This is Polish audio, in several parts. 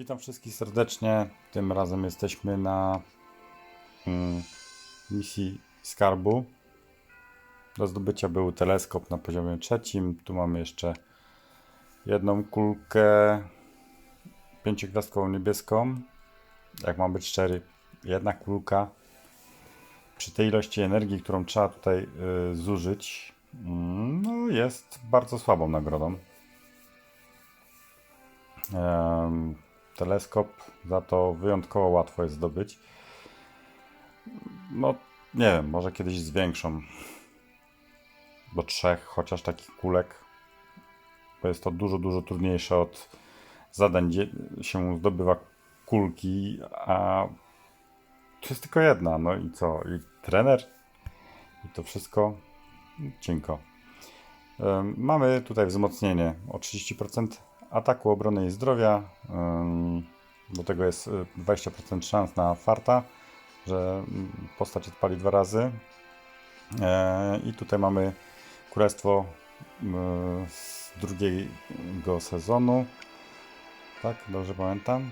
Witam wszystkich serdecznie. Tym razem jesteśmy na mm, misji skarbu. Do zdobycia był teleskop na poziomie trzecim. Tu mamy jeszcze jedną kulkę pięciogwiazdkową niebieską. Jak mam być szczery, jedna kulka. Przy tej ilości energii, którą trzeba tutaj y, zużyć, mm, no jest bardzo słabą nagrodą. Em, teleskop za to wyjątkowo łatwo jest zdobyć. No, nie wiem, może kiedyś zwiększą do trzech chociaż takich kulek, bo jest to dużo, dużo trudniejsze od zadań, gdzie się zdobywa kulki, a to jest tylko jedna. No i co? I trener? I to wszystko? Cienko. Mamy tutaj wzmocnienie o 30% ataku, obrony i zdrowia. Do tego jest y, 20% szans na farta, że mm, postać odpali dwa razy. E, I tutaj mamy królestwo y, z drugiego sezonu. Tak, dobrze pamiętam?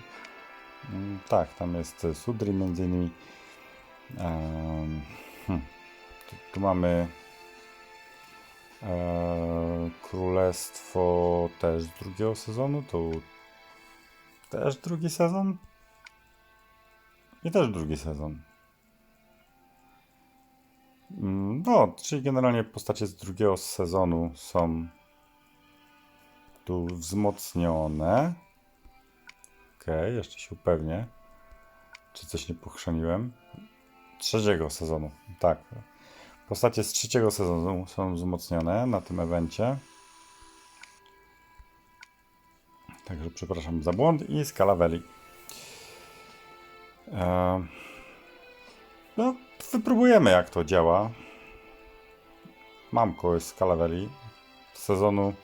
Mm, Tak, tam jest Sudri między innymi. Hmm. Tu, tu mamy e, Królestwo też z drugiego sezonu. Tu też drugi sezon. I też drugi sezon. Mm, No, czyli generalnie postacie z drugiego sezonu są tu wzmocnione. Okej, jeszcze się upewnię, czy coś nie pochrzaniłem. Trzeciego sezonu, tak. Postacie z trzeciego sezonu są wzmocnione na tym evencie. Także przepraszam za błąd i skalaweli. Eee, no, wypróbujemy jak to działa. Mam kogoś z Calaveri z sezonu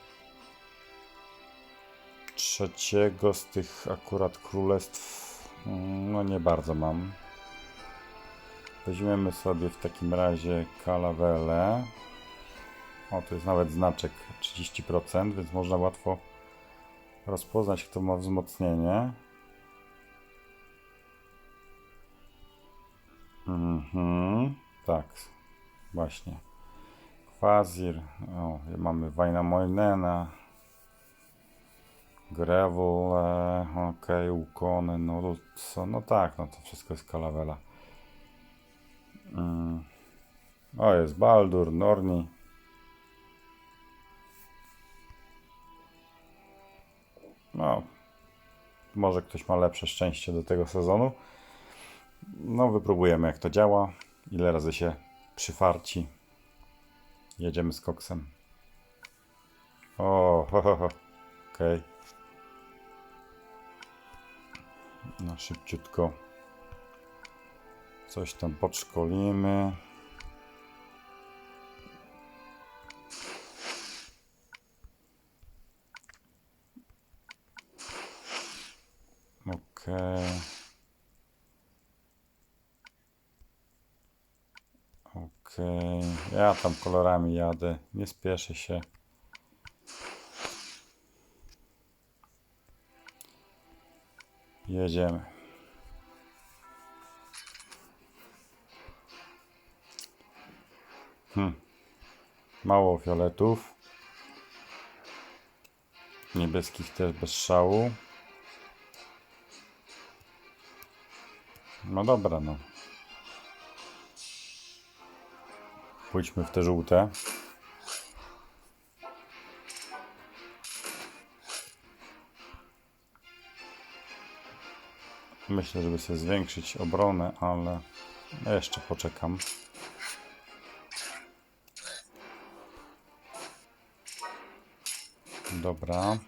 trzeciego z tych akurat królestw. mm, No nie bardzo mam. Weźmiemy sobie w takim razie Calavele. O, tu jest nawet znaczek 30%, więc można łatwo rozpoznać, kto ma wzmocnienie. Mhm, tak, właśnie. Kwazir, o, mamy Wajnamoinena, Gravel, e, okej, Ukony, no no tak, no to wszystko jest Kalawela. Mm. O, jest Baldur, Norni. No, może ktoś ma lepsze szczęście do tego sezonu. No, wypróbujemy jak to działa. Ile razy się przyfarci. Jedziemy z koksem. O, ho, ho, ho. okej. No, szybciutko. Coś tam podszkolimy. Okej. Okej, ja tam kolorami jadę, nie spieszę się. Jedziemy. Hmm. Mało fioletów. Niebieskich też bez szału. No dobra, no. Pójdźmy w te żółte. Myślę, żeby sobie zwiększyć obronę, ale jeszcze poczekam. Dobra.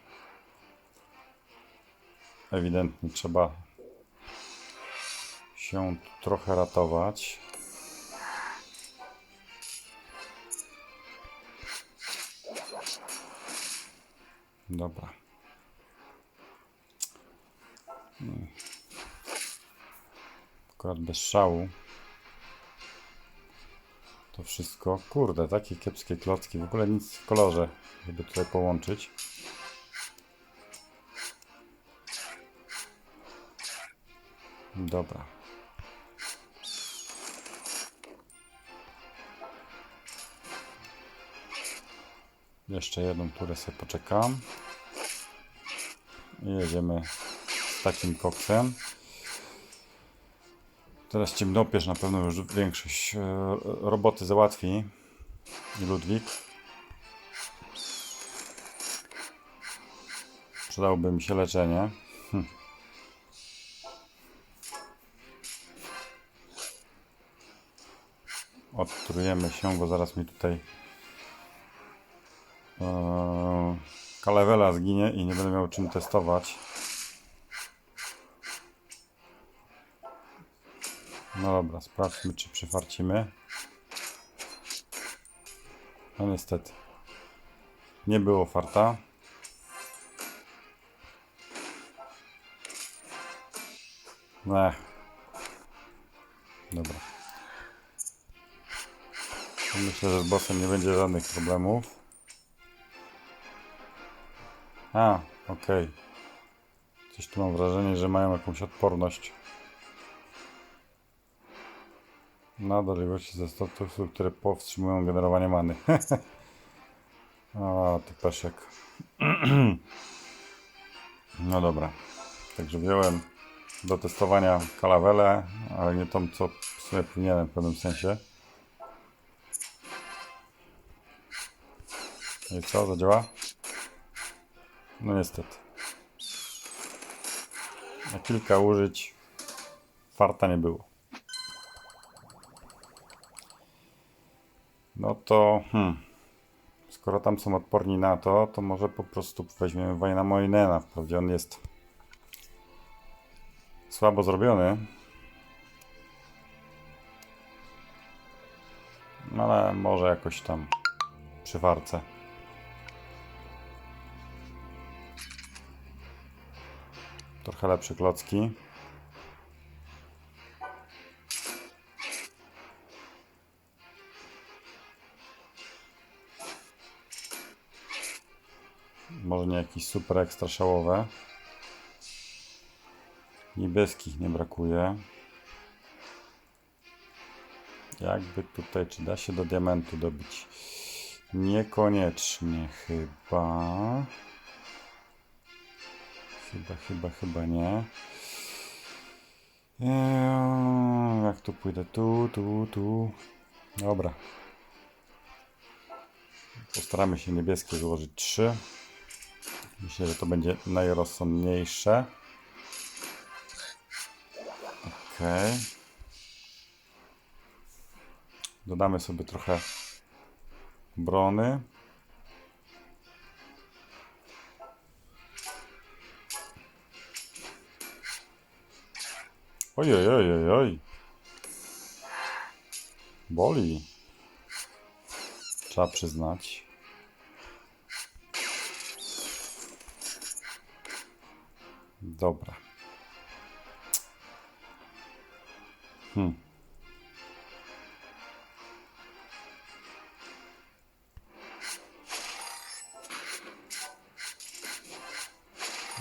Ewidentnie trzeba się trochę ratować. Dobra. Mm. Akurat bez szału. To wszystko. Kurde, takie kiepskie klocki. W ogóle nic w kolorze, żeby tutaj połączyć. Dobra. Jeszcze jedną turę sobie poczekam. I jedziemy z takim koksem. Teraz ciemnopierz na pewno już większość e, roboty załatwi. Ludwik. Przydałoby mi się leczenie. Hm. Odtrujemy się, bo zaraz mi tutaj e, kalewela zginie i nie będę miał czym testować. No dobra, sprawdźmy czy przyfarcimy. No niestety. Nie było farta. Ech. Dobra. Myślę, że z bossem nie będzie żadnych problemów. A, okej. Coś tu mam wrażenie, że mają jakąś odporność. Na doległości ze statusów, które powstrzymują generowanie many. o, ty peszek. no dobra. Także wziąłem do testowania kalawelę, ale nie tą, co w sumie powinienem w pewnym sensie. No I co, zadziała? No niestety. Na kilka użyć farta nie było. No to, hmm, skoro tam są odporni na to, to może po prostu weźmiemy Wajna Moinena. Wprawdzie on jest słabo zrobiony. No ale może jakoś tam przy warce. Trochę lepsze klocki. Może nie jakieś super ekstra szałowe. Niebieskich nie brakuje. Jakby tutaj, czy da się do diamentu dobić? Niekoniecznie chyba. Chyba, chyba, chyba nie. Eee, jak tu pójdę? Tu, tu, tu. Dobra. Postaramy się niebieskie złożyć 3. Myślę, że to będzie najrozsądniejsze. Ok. Dodamy sobie trochę brony. Oj, oj, oj, oj, oj. Boli. Trzeba przyznać. Dobra. Hmm.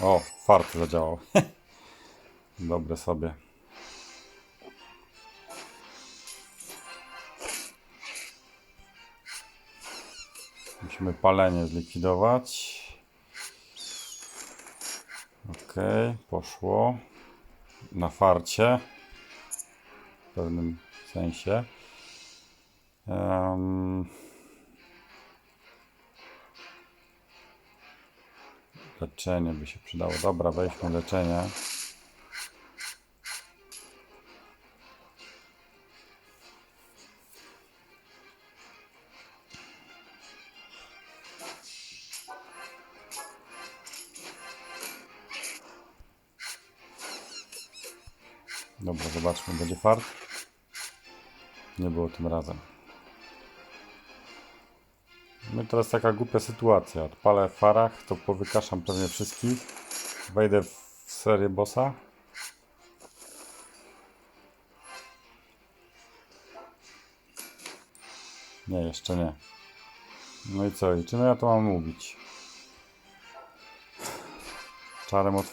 O, fart zadziałał. Dobre sobie. Musimy palenie zlikwidować. Ok, poszło. Na farcie. W pewnym sensie. Em, leczenie by się przydało. Dobra, weźmy leczenie. Dobra, zobaczmy, będzie fart. Nie było tym razem. No i teraz taka głupia sytuacja. Odpalę farach, to powykaszam pewnie wszystkich. Wejdę w serię bossa. Nie, jeszcze nie. No i co? I czym ja to mam mówić? Czarem od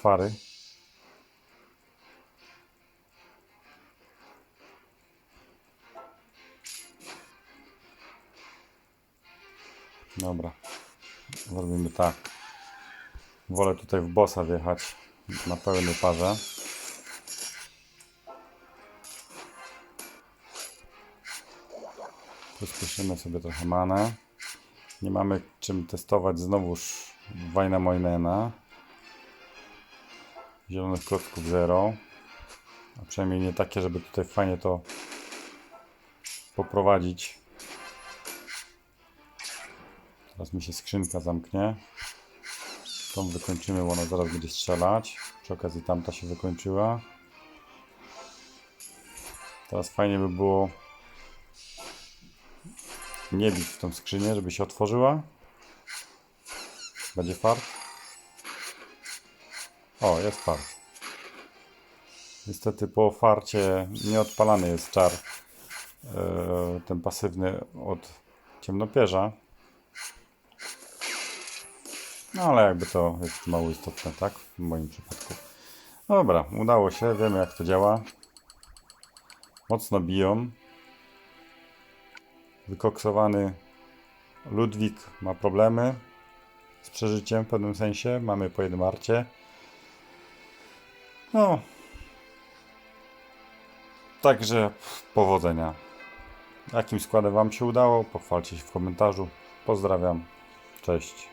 Dobra. Zrobimy tak. Wolę tutaj w bossa wjechać na pełnej parze. Przyspieszymy sobie trochę manę. Nie mamy czym testować znowuż Wajnamoinena. Zielonych klocków 0. A przynajmniej nie takie, żeby tutaj fajnie to poprowadzić. Teraz mi się skrzynka zamknie. Tą wykończymy, bo ona zaraz będzie strzelać. Przy okazji tamta się wykończyła. Teraz fajnie by było nie bić w tą skrzynię, żeby się otworzyła. Będzie fart. O, jest fart. Niestety po farcie nieodpalany jest czar. e, ten pasywny od ciemnopierza. No ale jakby to jest mało istotne, tak? W moim przypadku. Dobra, udało się, wiemy jak to działa. Mocno biją. Wykoksowany Ludwik ma problemy z przeżyciem w pewnym sensie. Mamy po jednym arcie. No. Także powodzenia. Jakim składem Wam się udało? Pochwalcie się w komentarzu. Pozdrawiam. Cześć.